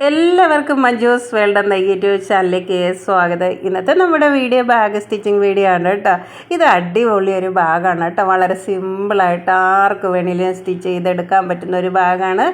എല്ലാവർക്കും മഞ്ജൂസ് വേൾഡ് എന്ന യൂട്യൂബ് ചാനലിലേക്ക് സ്വാഗതം. ഇന്നത്തെ നമ്മുടെ വീഡിയോ ബാഗ് സ്റ്റിച്ചിങ് വീഡിയോ ആണ് കേട്ടോ. ഇത് അടിപൊളി ഒരു ബാഗാണ് കേട്ടോ. വളരെ സിമ്പിളായിട്ട് ആർക്ക് വേണമെങ്കിലും സ്റ്റിച്ച് ചെയ്തെടുക്കാൻ പറ്റുന്ന ഒരു ബാഗാണ്.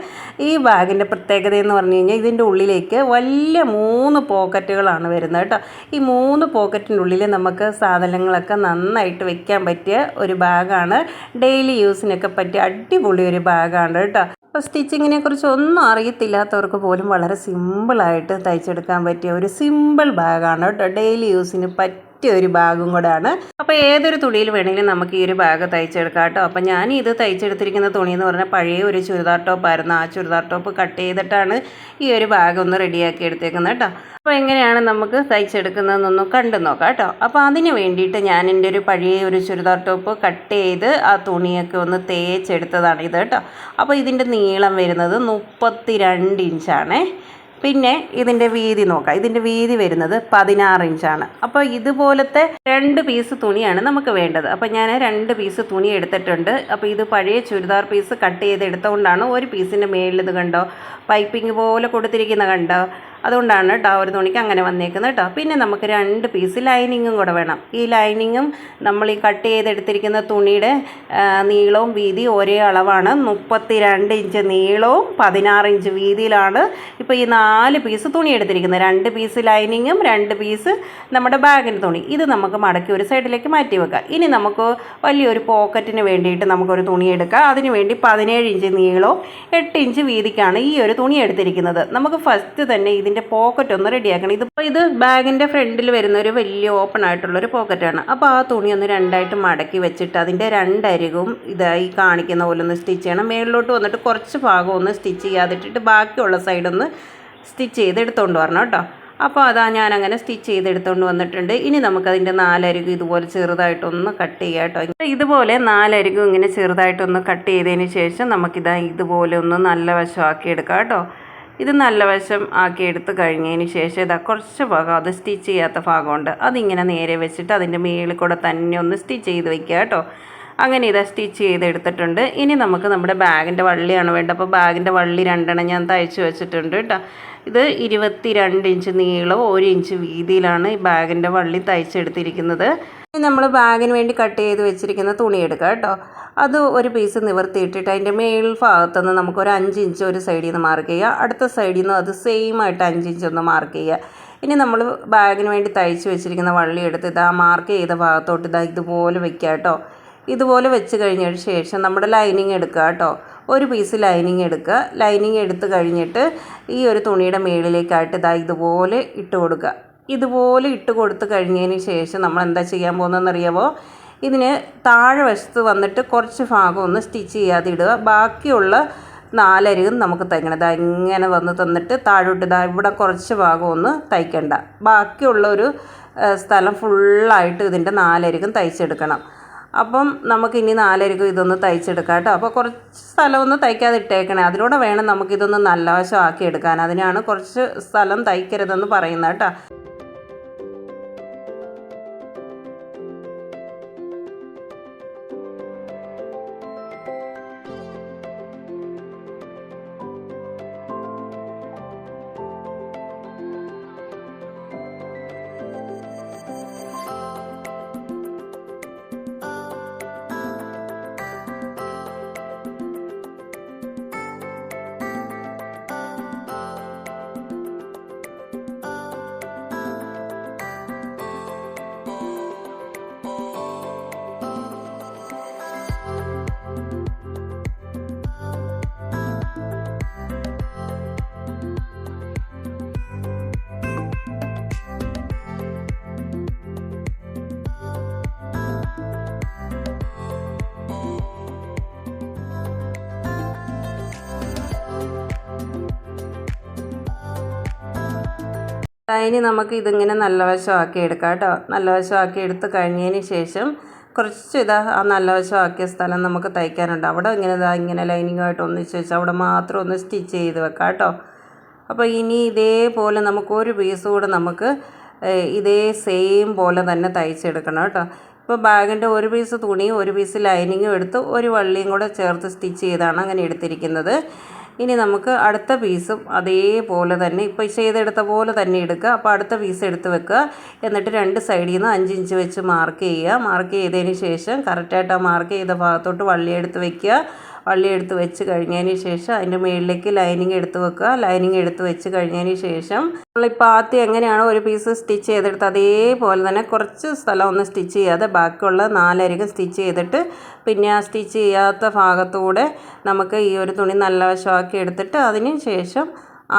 ഈ ബാഗിന്റെ പ്രത്യേകത എന്ന് പറഞ്ഞു കഴിഞ്ഞാൽ ഇതിന്റെ ഉള്ളിലേക്ക് വലിയ മൂന്ന് പോക്കറ്റുകളാണ് വരുന്നത് കേട്ടോ. ഈ മൂന്ന് പോക്കറ്റിന്റെ ഉള്ളിൽ നമുക്ക് സാധനങ്ങളൊക്കെ നന്നായിട്ട് വെക്കാൻ പറ്റിയ ഒരു ബാഗാണ്. ഡെയിലി യൂസിനൊക്കെ പറ്റിയ അടിപൊളി ഒരു ബാഗാണ് കേട്ടോ. അപ്പോൾ സ്റ്റിച്ചിങ്ങിനെ കുറിച്ച് ഒന്നും അറിയത്തില്ലാത്തവർക്ക് പോലും വളരെ സിമ്പിളായിട്ട് തയ്ച്ചെടുക്കാൻ പറ്റിയ ഒരു സിമ്പിൾ ബാഗാണ് കേട്ടോ ഡെയിലി യൂസിന് പറ്റിയ ഒരു ഭാഗം കൂടെയാണ് അപ്പോൾ ഏതൊരു തുണിയിൽ വേണമെങ്കിലും നമുക്ക് ഈ ഒരു ഭാഗം തയ്ച്ചെടുക്കാം കേട്ടോ. അപ്പോൾ ഞാൻ ഇത് തയ്ച്ചെടുത്തിരിക്കുന്ന തുണി എന്ന് പറഞ്ഞാൽ പഴയ ഒരു ചുരിദാർ ടോപ്പായിരുന്നു ആ ചുരിദാർ ടോപ്പ് കട്ട് ചെയ്തിട്ടാണ് ഈ ഒരു ഭാഗം ഒന്ന് റെഡിയാക്കി എടുത്തേക്കുന്നത് കേട്ടോ. അപ്പോൾ എങ്ങനെയാണ് നമുക്ക് തയ്ച്ചെടുക്കുന്നതെന്നൊന്ന് കണ്ടു നോക്കാം കേട്ടോ. അപ്പോൾ അതിന് വേണ്ടിയിട്ട് ഞാൻ എന്റെ ഒരു പഴയ ഒരു ചുരിദാർ ടോപ്പ് കട്ട് ചെയ്ത് ആ തുണിയൊക്കെ ഒന്ന് തേച്ചെടുത്തതാണ് ഇത് കേട്ടോ. അപ്പോൾ ഇതിന്റെ നീളം വരുന്നത് മുപ്പത്തി രണ്ട് ഇഞ്ചാണേ. പിന്നെ ഇതിന്റെ വീതി നോക്കാം. ഇതിന്റെ വീതി വരുന്നത് പതിനാറ് ഇഞ്ചാണ്. അപ്പോൾ ഇതുപോലത്തെ രണ്ട് പീസ് തുണിയാണ് നമുക്ക് വേണ്ടത്. അപ്പോൾ ഞാൻ രണ്ട് പീസ് തുണി എടുത്തിട്ടുണ്ട്. അപ്പോൾ ഇത് പഴയ ചുരിദാർ പീസ് കട്ട് ചെയ്ത് എടുത്തുകൊണ്ടാണ് ഒരു പീസിന്റെ മേളിൽ ഇത് കണ്ടോ? പൈപ്പിംഗ് പോലെ കൊടുത്തിരിക്കുന്ന കണ്ടോ? അതുകൊണ്ടാണ് കേട്ടോ ഒരു തുണിക്ക് അങ്ങനെ വന്നേക്കുന്നത് കേട്ടോ പിന്നെ നമുക്ക് രണ്ട് പീസ് ലൈനിങ്ങും കൂടെ വേണം. ഈ ലൈനിങ്ങും നമ്മൾ ഈ കട്ട് ചെയ്തെടുത്തിരിക്കുന്ന തുണിയുടെ നീളവും വീതി ഒരേ അളവാണ്. മുപ്പത്തി രണ്ട് ഇഞ്ച് നീളവും പതിനാറ് ഇഞ്ച് വീതിയിലാണ് ഇപ്പോൾ ഈ നാല് പീസ് തുണി എടുത്തിരിക്കുന്നത്. രണ്ട് പീസ് ലൈനിങ്ങും രണ്ട് പീസ് നമ്മുടെ ബാഗിന്റെ തുണി. ഇത് നമുക്ക് മടക്കി ഒരു സൈഡിലേക്ക് മാറ്റി വെക്കാം. ഇനി നമുക്ക് വലിയൊരു പോക്കറ്റിന് വേണ്ടിയിട്ട് നമുക്കൊരു തുണി എടുക്കാം. അതിന് വേണ്ടി പതിനേഴ് ഇഞ്ച് നീളവും എട്ട് ഇഞ്ച് വീതിക്കാണ് ഈ ഒരു തുണി എടുത്തിരിക്കുന്നത്. നമുക്ക് ഫസ്റ്റ് തന്നെ ഇതിന്റെ പോക്കറ്റ് ഒന്ന് റെഡിയാക്കണം ഇതിപ്പോൾ ഇത് ബാഗിന്റെ ഫ്രണ്ടിൽ വരുന്ന ഒരു വലിയ ഓപ്പൺ ആയിട്ടുള്ളൊരു പോക്കറ്റാണ് അപ്പോൾ ആ തുണി ഒന്ന് രണ്ടായിട്ട് മടക്കി വെച്ചിട്ട് അതിന്റെ രണ്ടരികും ഇതായി കാണിക്കുന്ന പോലെ ഒന്ന് സ്റ്റിച്ച് ചെയ്യണം. മേളിലോട്ട് വന്നിട്ട് കുറച്ച് ഭാഗം ഒന്ന് സ്റ്റിച്ച് ചെയ്യാതിട്ടിട്ട് ബാക്കിയുള്ള സൈഡൊന്ന് സ്റ്റിച്ച് ചെയ്ത് എടുത്തുകൊണ്ട് വരണം കേട്ടോ. അപ്പോൾ അതാ ഞാൻ അങ്ങനെ സ്റ്റിച്ച് ചെയ്തെടുത്തുകൊണ്ട് വന്നിട്ടുണ്ട്. ഇനി നമുക്കതിന്റെ നാലരികും ഇതുപോലെ ചെറുതായിട്ടൊന്ന് കട്ട് ചെയ്യാം കേട്ടോ. ഇതുപോലെ നാലരികും ഇങ്ങനെ ചെറുതായിട്ടൊന്ന് കട്ട് ചെയ്തതിന് ശേഷം നമുക്കിതാ ഇതുപോലെ ഒന്ന് നല്ല വശമാക്കി എടുക്കാം കേട്ടോ. ഇത് നല്ല വശം ആക്കി എടുത്ത് കഴിഞ്ഞതിന് ശേഷം ഇതാ കുറച്ച് ഭാഗം അത് സ്റ്റിച്ച് ചെയ്യാത്ത ഭാഗമുണ്ട്. അതിങ്ങനെ നേരെ വെച്ചിട്ട് അതിന്റെ മേളിൽ കൂടെ തന്നെ ഒന്ന് സ്റ്റിച്ച് ചെയ്ത് വെക്കുക കേട്ടോ. അങ്ങനെ ഇതാ സ്റ്റിച്ച് ചെയ്തെടുത്തിട്ടുണ്ട് ഇനി നമുക്ക് നമ്മുടെ ബാഗിന്റെ വള്ളിയാണ് വേണ്ടത്. അപ്പോൾ ബാഗിന്റെ വള്ളി രണ്ടെണ്ണം ഞാൻ തയ്ച്ച് വെച്ചിട്ടുണ്ട് കേട്ടോ. ഇത് ഇരുപത്തി രണ്ട് ഇഞ്ച് നീളവും ഒരു ഇഞ്ച് വീതിയിലാണ് ഈ ബാഗിന്റെ വള്ളി തയ്ച്ചെടുത്തിരിക്കുന്നത്. നമ്മൾ ബാഗിന് വേണ്ടി കട്ട് ചെയ്ത് വെച്ചിരിക്കുന്ന തുണി എടുക്കുക കേട്ടോ. അത് ഒരു പീസ് നിവർത്തിയിട്ടിട്ട് അതിന്റെ മേൽ ഭാഗത്തുനിന്ന് നമുക്ക് ഒരു അഞ്ച് ഇഞ്ച് ഒരു സൈഡിൽ നിന്ന് മാർക്ക് ചെയ്യുക അടുത്ത സൈഡിൽ നിന്ന് അത് സെയിം ആയിട്ട് അഞ്ച് ഇഞ്ച് ഒന്ന് മാർക്ക് ചെയ്യുക ഇനി നമ്മൾ ബാഗിന് വേണ്ടി തയ്ച്ച് വെച്ചിരിക്കുന്ന വള്ളി എടുത്ത് ഇതാ മാർക്ക് ചെയ്ത ഭാഗത്തോട്ട് ഇതാ ഇതുപോലെ വെക്കുക കേട്ടോ. ഇതുപോലെ വെച്ച് കഴിഞ്ഞതിന് ശേഷം നമ്മുടെ ലൈനിങ് എടുക്കുക കേട്ടോ. ഒരു പീസ് ലൈനിങ് എടുക്കുക. ലൈനിങ് എടുത്ത് കഴിഞ്ഞിട്ട് ഈ ഒരു തുണിയുടെ മേളിലേക്കായിട്ട് ഇതാ ഇതുപോലെ ഇട്ട് കൊടുക്കുക. ഇതുപോലെ ഇട്ട് കൊടുത്തു കഴിഞ്ഞതിന് ശേഷം നമ്മൾ എന്താ ചെയ്യാൻ പോകുന്നതെന്ന് അറിയാമോ ഇതിന് താഴെ വശത്ത് വന്നിട്ട് കുറച്ച് ഭാഗം ഒന്ന് സ്റ്റിച്ച് ചെയ്യാതെ ഇടുക. ബാക്കിയുള്ള നാലരികും നമുക്ക് തയ്ക്കണം. ഇതാ ഇങ്ങനെ വന്ന് തന്നിട്ട് താഴോട്ട് ഇതാ ഇവിടെ കുറച്ച് ഭാഗം ഒന്ന് തയ്ക്കണ്ട. ബാക്കിയുള്ള ഒരു സ്ഥലം ഫുള്ളായിട്ട് ഇതിന്റെ നാലരികും തയ്ച്ചെടുക്കണം. അപ്പം നമുക്ക് ഇനി നാലരികും ഇതൊന്ന് തയ്ച്ചെടുക്കാം കേട്ടോ. അപ്പോൾ കുറച്ച് സ്ഥലമൊന്ന് തയ്ക്കാതെ ഇട്ടേക്കണേ. അതിലൂടെ വേണം നമുക്കിതൊന്ന് നല്ല വശമാക്കി എടുക്കാൻ. അതിനാണ് കുറച്ച് സ്ഥലം തയ്ക്കരുതെന്ന് പറയുന്നത് കേട്ടോ. ഇനി നമുക്ക് ഇതിങ്ങനെ നല്ല വശമാക്കി എടുക്കാം കേട്ടോ. നല്ല വശമാക്കി എടുത്ത് കഴിഞ്ഞതിന് ശേഷം കുറച്ച് ഇതാ ആ നല്ല വശമാക്കിയ സ്ഥലം നമുക്ക് തയ്ക്കാനുണ്ട്. അവിടെ ഇങ്ങനെ ഇതാ ഇങ്ങനെ ലൈനിങ്ങായിട്ട് ഒന്നിച്ച് വെച്ച് അവിടെ മാത്രം ഒന്ന് സ്റ്റിച്ച് ചെയ്ത് വെക്കാം കേട്ടോ. അപ്പോൾ ഇനി ഇതേപോലെ നമുക്ക് ഒരു പീസ് കൂടെ നമുക്ക് ഇതേ സെയിം പോലെ തന്നെ തയ്ച്ചെടുക്കണം കേട്ടോ. ഇപ്പോൾ ബാഗിന്റെ ഒരു പീസ് തുണിയും ഒരു പീസ് ലൈനിങ്ങും എടുത്ത് ഒരു വള്ളിയും കൂടെ ചേർത്ത് സ്റ്റിച്ച് ചെയ്താണ് അങ്ങനെ എടുത്തിരിക്കുന്നത്. ഇനി നമുക്ക് അടുത്ത പീസും അതേപോലെ തന്നെ ഇപ്പോൾ ചെയ്തെടുത്ത പോലെ തന്നെ എടുക്കുക. അപ്പോൾ അടുത്ത പീസ് എടുത്ത് വെക്കുക. എന്നിട്ട് രണ്ട് സൈഡിൽ നിന്ന് അഞ്ച് ഇഞ്ച് വെച്ച് മാർക്ക് ചെയ്യുക. മാർക്ക് ചെയ്തതിന് ശേഷം കറക്റ്റായിട്ട് ആ മാർക്ക് ചെയ്ത ഭാഗത്തോട്ട് വള്ളി എടുത്ത് വെക്കുക. വള്ളി എടുത്ത് വെച്ച് കഴിഞ്ഞതിന് ശേഷം അതിന്റെ മുകളിലേക്ക് ലൈനിങ് എടുത്ത് വെക്കുക. ലൈനിങ് എടുത്ത് വെച്ച് കഴിഞ്ഞതിന് ശേഷം നമ്മളിപ്പോൾ ആദ്യം എങ്ങനെയാണോ ഒരു പീസ് സ്റ്റിച്ച് ചെയ്തെടുത്ത് അതേപോലെ തന്നെ കുറച്ച് സ്ഥലം ഒന്ന് സ്റ്റിച്ച് ചെയ്യാതെ ബാക്കിയുള്ള നാലരികം സ്റ്റിച്ച് ചെയ്തിട്ട് പിന്നെ ആ സ്റ്റിച്ച് ചെയ്യാത്ത ഭാഗത്തൂടെ നമുക്ക് ഈ ഒരു തുണി നല്ല വശമാക്കി എടുത്തിട്ട് അതിന് ശേഷം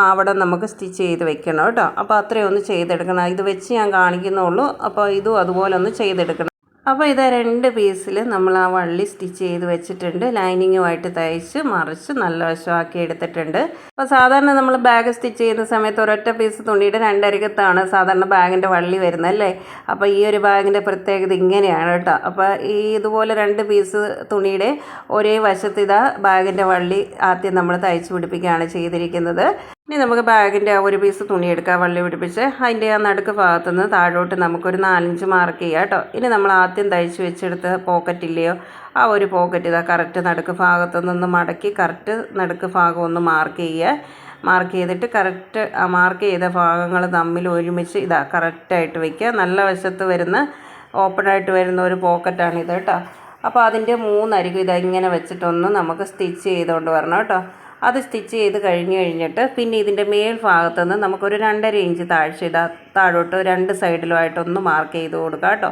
അവിടെ നമുക്ക് സ്റ്റിച്ച് ചെയ്ത് വെക്കണം കേട്ടോ. അപ്പോൾ അത്രയും ഒന്ന് ചെയ്തെടുക്കണം. ഇത് വെച്ച് ഞാൻ കാണിക്കുന്നുള്ളൂ അപ്പോൾ ഇതും അതുപോലെ ഒന്ന് ചെയ്തെടുക്കണം. അപ്പോൾ ഇതാ രണ്ട് പീസിൽ നമ്മൾ ആ വള്ളി സ്റ്റിച്ച് ചെയ്ത് വെച്ചിട്ടുണ്ട്. ലൈനിങ്ങുമായിട്ട് തയ്ച്ച് മറിച്ച് നല്ല വശമാക്കി എടുത്തിട്ടുണ്ട്. അപ്പോൾ സാധാരണ നമ്മൾ ബാഗ് സ്റ്റിച്ച് ചെയ്യുന്ന സമയത്ത് ഒരൊറ്റ പീസ് തുണിയുടെ രണ്ടരികത്താണ് സാധാരണ ബാഗിന്റെ വള്ളി വരുന്നത് അല്ലേ? അപ്പോൾ ഈ ഒരു ബാഗിന്റെ പ്രത്യേകത ഇങ്ങനെയാണ് കേട്ടോ. അപ്പോൾ ഈ ഇതുപോലെ രണ്ട് പീസ് തുണിയുടെ ഒരേ വശത്ത് ഇതാ ബാഗിന്റെ വള്ളി ആദ്യം നമ്മൾ തയ്ച്ച് പിടിപ്പിക്കുകയാണ് ചെയ്തിരിക്കുന്നത്. ഇനി നമുക്ക് ബാഗിന്റെ ആ ഒരു പീസ് തുണി എടുക്കുക വള്ളി പിടിപ്പിച്ച്. അതിന്റെ ആ നടുക്ക് ഭാഗത്തു നിന്ന് താഴോട്ട് നമുക്കൊരു നാലഞ്ച് മാർക്ക് ചെയ്യാം കേട്ടോ. ഇനി നമ്മൾ ആദ്യം തയ്ച്ച് വെച്ചെടുത്ത് പോക്കറ്റില്ലയോ ആ ഒരു പോക്കറ്റ് ഇതാ കറക്റ്റ് നടുക്ക് ഭാഗത്തു നിന്ന് മടക്കി കറക്റ്റ് നടുക്ക് ഭാഗം ഒന്ന് മാർക്ക് ചെയ്യുക. മാർക്ക് ചെയ്തിട്ട് കറക്റ്റ് ആ മാർക്ക് ചെയ്ത ഭാഗങ്ങൾ തമ്മിൽ ഒരുമിച്ച് ഇതാ കറക്റ്റായിട്ട് വയ്ക്കുക നല്ല വശത്ത് വരുന്ന ഓപ്പണായിട്ട് വരുന്ന ഒരു പോക്കറ്റാണിത് കേട്ടോ. അപ്പോൾ അതിന്റെ മൂന്നരികും ഇതാ ഇങ്ങനെ വെച്ചിട്ടൊന്ന് നമുക്ക് സ്റ്റിച്ച് ചെയ്തുകൊണ്ട് വരണം കേട്ടോ. അത് സ്റ്റിച്ച് ചെയ്ത് കഴിഞ്ഞ് കഴിഞ്ഞിട്ട് പിന്നെ ഇതിന്റെ മേൽ ഭാഗത്തുനിന്ന് നമുക്കൊരു രണ്ടര ഇഞ്ച് താഴ്ച ഇതാ താഴോട്ട് രണ്ട് സൈഡിലുമായിട്ടൊന്ന് മാർക്ക് ചെയ്ത് കൊടുക്കുക കേട്ടോ.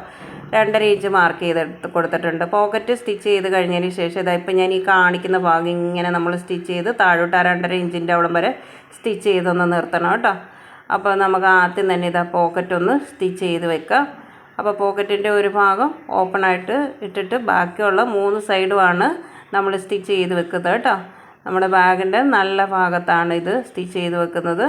രണ്ടര ഇഞ്ച് മാർക്ക് ചെയ്ത് കൊടുത്തിട്ടുണ്ട്. പോക്കറ്റ് സ്റ്റിച്ച് ചെയ്ത് കഴിഞ്ഞതിന് ശേഷം ഇതാ ഇപ്പം ഞാൻ ഈ കാണിക്കുന്ന ഭാഗം ഇങ്ങനെ നമ്മൾ സ്റ്റിച്ച് ചെയ്ത് താഴോട്ട് ആ രണ്ടര ഇഞ്ചിന്റെ അവിടം വരെ സ്റ്റിച്ച് ചെയ്തൊന്ന് നിർത്തണം കേട്ടോ. അപ്പോൾ നമുക്ക് ആദ്യം തന്നെ ഇതാ പോക്കറ്റ് ഒന്ന് സ്റ്റിച്ച് ചെയ്ത് വെക്കാം അപ്പോൾ പോക്കറ്റിന്റെ ഒരു ഭാഗം ഓപ്പണായിട്ട് ഇട്ടിട്ട് ബാക്കിയുള്ള മൂന്ന് സൈഡുമാണ് നമ്മൾ സ്റ്റിച്ച് ചെയ്ത് വെക്കുന്നത് കേട്ടോ. നമ്മുടെ ബാഗിന്റെ നല്ല ഭാഗത്താണ് ഇത് സ്റ്റിച്ച് ചെയ്ത് വെക്കുന്നത്.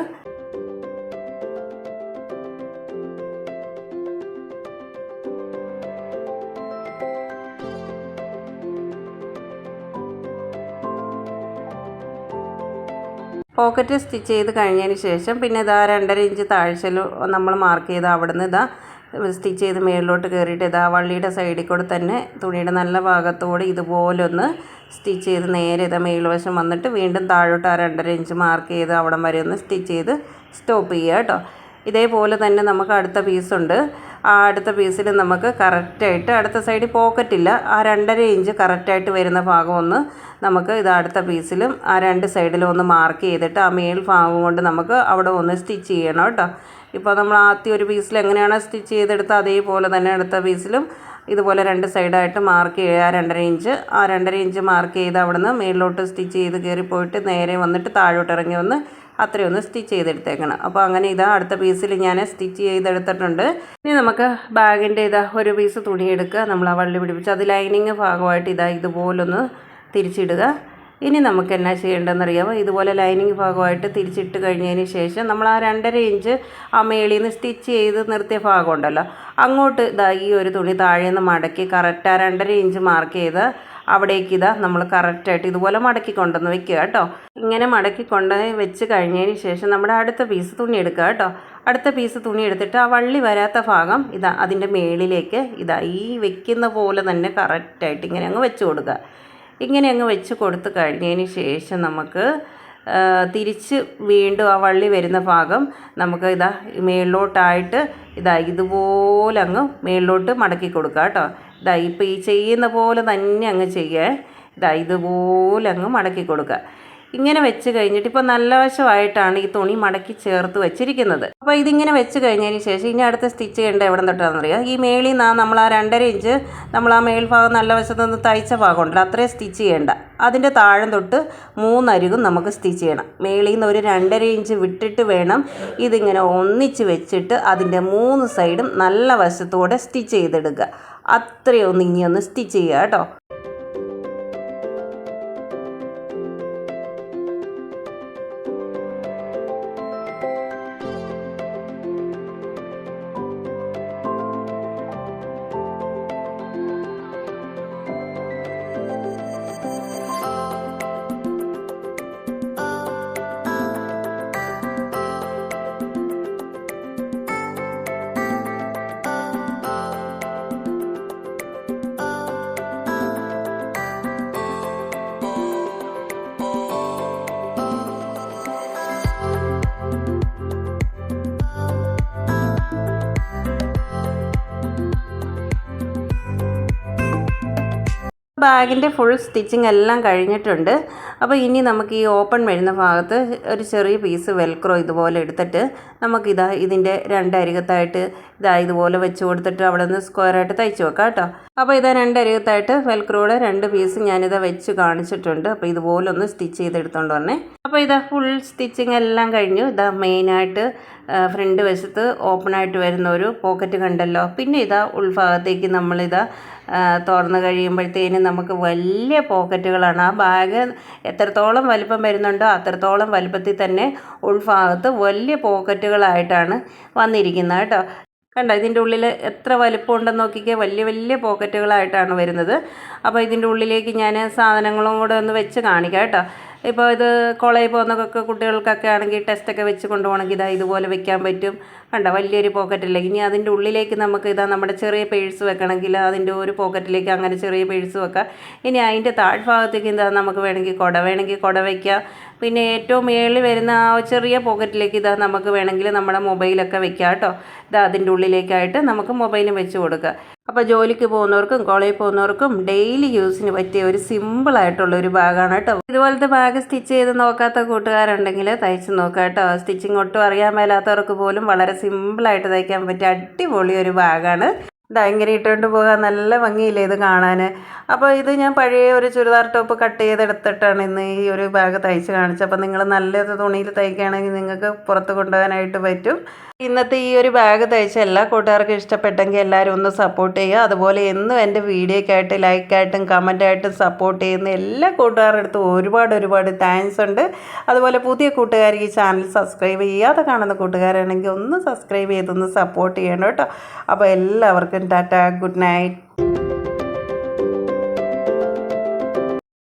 പോക്കറ്റ് സ്റ്റിച്ച് ചെയ്ത് കഴിഞ്ഞതിന് ശേഷം പിന്നെ ഇതാ രണ്ടര ഇഞ്ച് താഴ്ചയിൽ നമ്മൾ മാർക്ക് ചെയ്ത് അവിടുന്ന് ഇതാ സ്റ്റിച്ച് ചെയ്ത് മേളിലോട്ട് കയറിയിട്ട് ഇതാ വള്ളിയുടെ സൈഡിൽ കൂടെ തന്നെ തുണിയുടെ നല്ല ഭാഗത്തോടെ ഇതുപോലെ ഒന്ന് സ്റ്റിച്ച് ചെയ്ത് നേരെ ഇതാ മേൽവശം വന്നിട്ട് വീണ്ടും താഴോട്ട് ആ രണ്ടര ഇഞ്ച് മാർക്ക് ചെയ്ത് അവിടം വരെ ഒന്ന് സ്റ്റിച്ച് ചെയ്ത് സ്റ്റോപ്പ് ചെയ്യുക കേട്ടോ. ഇതേപോലെ തന്നെ നമുക്ക് അടുത്ത പീസുണ്ട് ആ അടുത്ത പീസിൽ നമുക്ക് കറക്റ്റായിട്ട് അടുത്ത സൈഡിൽ പോക്കറ്റില്ല ആ രണ്ടര ഇഞ്ച് കറക്റ്റായിട്ട് വരുന്ന ഭാഗം ഒന്ന് നമുക്ക് ഇത് അടുത്ത പീസിലും ആ രണ്ട് സൈഡിലും ഒന്ന് മാർക്ക് ചെയ്തിട്ട് ആ മേൽ ഭാഗം കൊണ്ട് നമുക്ക് അവിടെ ഒന്ന് സ്റ്റിച്ച് ചെയ്യണം കേട്ടോ. ഇപ്പോൾ നമ്മൾ ആദ്യം ഒരു പീസിൽ എങ്ങനെയാണോ സ്റ്റിച്ച് ചെയ്തെടുത്ത് അതേപോലെ തന്നെ അടുത്ത പീസിലും ഇതുപോലെ രണ്ട് സൈഡായിട്ട് മാർക്ക് ചെയ്യുക രണ്ടര ഇഞ്ച് ആ രണ്ടര ഇഞ്ച് മാർക്ക് ചെയ്ത് അവിടെ നിന്ന് മേളിലോട്ട് സ്റ്റിച്ച് ചെയ്ത് കയറി പോയിട്ട് നേരെ വന്നിട്ട് താഴോട്ട് ഇറങ്ങി വന്ന് അത്രയൊന്ന് സ്റ്റിച്ച് ചെയ്തെടുത്തേക്കണം. അപ്പോൾ അങ്ങനെ ഇതാ അടുത്ത പീസിൽ ഞാൻ സ്റ്റിച്ച് ചെയ്തെടുത്തിട്ടുണ്ട്. ഇനി നമുക്ക് ബാഗിന്റെ ഇതാ ഒരു പീസ് തുണി എടുക്കുക നമ്മൾ ആ വള്ളി പിടിപ്പിച്ച് അത് ലൈനിങ് ഭാഗമായിട്ട് ഇതാ ഇതുപോലൊന്ന് തിരിച്ചിടുക. ഇനി നമുക്ക് എന്നാ ചെയ്യേണ്ടതെന്നറിയാമോ? ഇതുപോലെ ലൈനിങ് ഭാഗമായിട്ട് തിരിച്ചിട്ട് കഴിഞ്ഞതിന് ശേഷം നമ്മൾ ആ രണ്ടര ഇഞ്ച് ആ മേളിൽ നിന്ന് സ്റ്റിച്ച് ചെയ്ത് നിർത്തിയ ഭാഗമുണ്ടല്ലോ അങ്ങോട്ട് ഇതാ ഈ ഒരു തുണി താഴെ നിന്ന് മടക്കി കറക്റ്റ് ആ രണ്ടര ഇഞ്ച് മാർക്ക് ചെയ്ത് അവിടേക്ക് ഇതാ നമ്മൾ കറക്റ്റായിട്ട് ഇതുപോലെ മടക്കി കൊണ്ടുവന്ന് വെക്കുക കേട്ടോ. ഇങ്ങനെ മടക്കി കൊണ്ട് വെച്ച് കഴിഞ്ഞതിന് ശേഷം നമ്മുടെ അടുത്ത പീസ് തുണി എടുക്കുക കേട്ടോ. അടുത്ത പീസ് തുണി എടുത്തിട്ട് ആ വള്ളി വരാത്ത ഭാഗം ഇതാ അതിന്റെ മേളിലേക്ക് ഇതാ ഈ വെക്കുന്ന പോലെ തന്നെ കറക്റ്റായിട്ട് ഇങ്ങനെ അങ്ങ് വെച്ച് കൊടുക്കുക. ഇങ്ങനെ അങ്ങ് വെച്ച് കൊടുത്തു കഴിഞ്ഞതിന് ശേഷം നമുക്ക് തിരിച്ച് വീണ്ടും ആ വള്ളി വരുന്ന ഭാഗം നമുക്ക് ഇതാ മേളിലോട്ടായിട്ട് ഇതാ ഇതുപോലെ അങ്ങ് മേളിലോട്ട് മടക്കി കൊടുക്കുക കേട്ടോ. ഇതാ ഇപ്പോൾ ഈ ചെയ്യുന്ന പോലെ തന്നെ അങ്ങ് ചെയ്യുക ഇതാ ഇതുപോലെ അങ്ങ് മടക്കി കൊടുക്കുക ഇങ്ങനെ വെച്ച് കഴിഞ്ഞിട്ട് ഇപ്പോൾ നല്ല വശമായിട്ടാണ് ഈ തുണി മടക്കി ചേർത്ത് വെച്ചിരിക്കുന്നത്. അപ്പോൾ ഇതിങ്ങനെ വെച്ച് കഴിഞ്ഞതിന് ശേഷം ഇനി അടുത്ത സ്റ്റിച്ച് ചെയ്യേണ്ട എവിടെ തൊട്ടാണെന്നറിയാം ഈ മേളിൽ നിന്ന് നമ്മൾ ആ രണ്ടര ഇഞ്ച് നമ്മൾ ആ മേൽഭാഗം നല്ല വശത്ത് നിന്ന് തയ്ച്ച ഭാഗമുണ്ടല്ലോ അത്രയും സ്റ്റിച്ച് ചെയ്യേണ്ട. അതിന്റെ താഴം തൊട്ട് മൂന്നരികും നമുക്ക് സ്റ്റിച്ച് ചെയ്യണം. മേളിൽ നിന്ന് ഒരു രണ്ടര ഇഞ്ച് വിട്ടിട്ട് വേണം ഇതിങ്ങനെ ഒന്നിച്ച് വെച്ചിട്ട് അതിന്റെ മൂന്ന് സൈഡും നല്ല വശത്തോടെ സ്റ്റിച്ച് ചെയ്തെടുക്കുക. അത്രയൊന്ന് ഇനിയൊന്ന് സ്റ്റിച്ച് ചെയ്യുക കേട്ടോ. ബാഗിന്റെ ഫുൾ സ്റ്റിച്ചിങ് എല്ലാം കഴിഞ്ഞിട്ടുണ്ട്. അപ്പോൾ ഇനി നമുക്ക് ഈ ഓപ്പൺ വരുന്ന ഭാഗത്ത് ഒരു ചെറിയ പീസ് വെൽക്രോ ഇതുപോലെ എടുത്തിട്ട് നമുക്കിതാ ഇതിന്റെ രണ്ടരികത്തായിട്ട് ഇതാ ഇതുപോലെ വെച്ച് കൊടുത്തിട്ട് അവിടെ നിന്ന് സ്ക്വയറായിട്ട് തയ്ച്ച് വെക്കാം കേട്ടോ. അപ്പോൾ ഇതാ രണ്ടരികത്തായിട്ട് വെൽക്രോയുടെ രണ്ട് പീസ് ഞാനിതാ വെച്ച് കാണിച്ചിട്ടുണ്ട്. അപ്പോൾ ഇതുപോലെ ഒന്ന് സ്റ്റിച്ച് ചെയ്തെടുത്തോണ്ട് വന്നേ അപ്പോൾ ഇതാ ഫുൾ സ്റ്റിച്ചിങ് എല്ലാം കഴിഞ്ഞു. ഇതാ മെയിനായിട്ട് ഫ്രണ്ട് വശത്ത് ഓപ്പണായിട്ട് വരുന്ന ഒരു പോക്കറ്റ് കണ്ടല്ലോ. പിന്നെ ഇതാ ഉൾഭാഗത്തേക്ക് നമ്മളിതാ തുറന്ന് കഴിയുമ്പോഴത്തേനും നമുക്ക് വലിയ പോക്കറ്റുകളാണ്. ആ ബാഗ് എത്രത്തോളം വലിപ്പം വരുന്നുണ്ടോ അത്രത്തോളം വലിപ്പത്തിൽ തന്നെ ഉൾഭാഗത്ത് വലിയ പോക്കറ്റുകളായിട്ടാണ് വന്നിരിക്കുന്നത് കേട്ടോ. കണ്ടോ ഇതിന്റെ ഉള്ളിൽ എത്ര വലിപ്പം ഉണ്ടെന്ന് നോക്കിക്കേ. വലിയ വലിയ പോക്കറ്റുകളായിട്ടാണ് വരുന്നത്. അപ്പോൾ ഇതിന്റെ ഉള്ളിലേക്ക് ഞാൻ സാധനങ്ങളും കൂടെ ഒന്ന് വെച്ച് കാണിക്കാം കേട്ടോ. ഇപ്പോൾ ഇത് കോളേജിൽ പോകുന്നതൊക്കെ കുട്ടികൾക്കൊക്കെ ആണെങ്കിൽ ടെസ്റ്റൊക്കെ വെച്ച് കൊണ്ടുപോകണമെങ്കിൽ ഇതാ ഇതുപോലെ വെക്കാൻ പറ്റും. കണ്ടോ വലിയൊരു പോക്കറ്റിലേക്ക് ഇനി അതിന്റെ ഉള്ളിലേക്ക് നമുക്ക് ഇതാ നമ്മുടെ ചെറിയ പേഴ്സ് വെക്കണമെങ്കിൽ അതിന്റെ ഒരു പോക്കറ്റിലേക്ക് അങ്ങനെ ചെറിയ പേഴ്സ് വെക്കാം. ഇനി അതിന്റെ താഴ്ഭാഗത്തേക്ക് എന്താ നമുക്ക് വേണമെങ്കിൽ കുട വേണമെങ്കിൽ കുട വയ്ക്കാം പിന്നെ ഏറ്റവും മേളിൽ വരുന്ന ആ ചെറിയ പോക്കറ്റിലേക്ക് ഇതാ നമുക്ക് വേണമെങ്കിൽ നമ്മുടെ മൊബൈലൊക്കെ വെക്കാം കേട്ടോ. ഇതാ അതിന്റെ ഉള്ളിലേക്കായിട്ട് നമുക്ക് മൊബൈലും വെച്ച് കൊടുക്കുക. അപ്പോൾ ജോലിക്ക് പോകുന്നവർക്കും കോളേജിൽ പോകുന്നവർക്കും ഡെയിലി യൂസിന് പറ്റിയ ഒരു സിമ്പിൾ ആയിട്ടുള്ള ഒരു ബാഗാണ് കേട്ടോ. ഇതുപോലത്തെ ബാഗ് സ്റ്റിച്ച് ചെയ്ത് നോക്കാത്ത കൂട്ടുകാരുണ്ടെങ്കിൽ തയ്ച്ച് നോക്കാം കേട്ടോ. സ്റ്റിച്ചിങ് ഒട്ടും അറിയാൻ മേലാത്തവർക്ക് പോലും വളരെ സിമ്പിളായിട്ട് തയ്ക്കാൻ പറ്റിയ അടിപൊളി ഒരു ബാഗാണ്. ഇതാ ഇങ്ങനെ ഇട്ടുകൊണ്ട് പോകാൻ നല്ല ഭംഗിയില്ലേ ഇത് കാണാൻ അപ്പോൾ ഇത് ഞാൻ പഴയ ഒരു ചുരിദാർ ടോപ്പ് കട്ട് ചെയ്തെടുത്തിട്ടാണ് ഇന്ന് ഈ ഒരു ബാഗ് തയ്ച്ച് കാണിച്ചത്. അപ്പോൾ നിങ്ങൾ നല്ല തുണിയിൽ തയ്ക്കുകയാണെങ്കിൽ നിങ്ങൾക്ക് പുറത്ത് കൊണ്ടുപോകാനായിട്ട് പറ്റും. ഇന്നത്തെ ഈ ഒരു ബാഗ് തയ്ച്ച എല്ലാ കൂട്ടുകാർക്കും ഇഷ്ടപ്പെട്ടെങ്കിൽ എല്ലാവരും ഒന്ന് സപ്പോർട്ട് ചെയ്യുക. അതുപോലെ എന്നും എന്റെ വീഡിയോയ്ക്കായിട്ട് ലൈക്കായിട്ടും കമന്റായിട്ടും സപ്പോർട്ട് ചെയ്യുന്ന എല്ലാ കൂട്ടുകാരുടെ അടുത്തും ഒരുപാട് ഒരുപാട് താങ്ക്സ് ഉണ്ട്. അതുപോലെ പുതിയ കൂട്ടുകാർ ഈ ചാനൽ സബ്സ്ക്രൈബ് ചെയ്യാതെ കാണുന്ന കൂട്ടുകാരാണെങ്കിൽ ഒന്ന് സബ്സ്ക്രൈബ് ചെയ്തൊന്ന് സപ്പോർട്ട് ചെയ്യണം കേട്ടോ. അപ്പോൾ എല്ലാവർക്കും ടാറ്റ ഗുഡ് നൈറ്റ്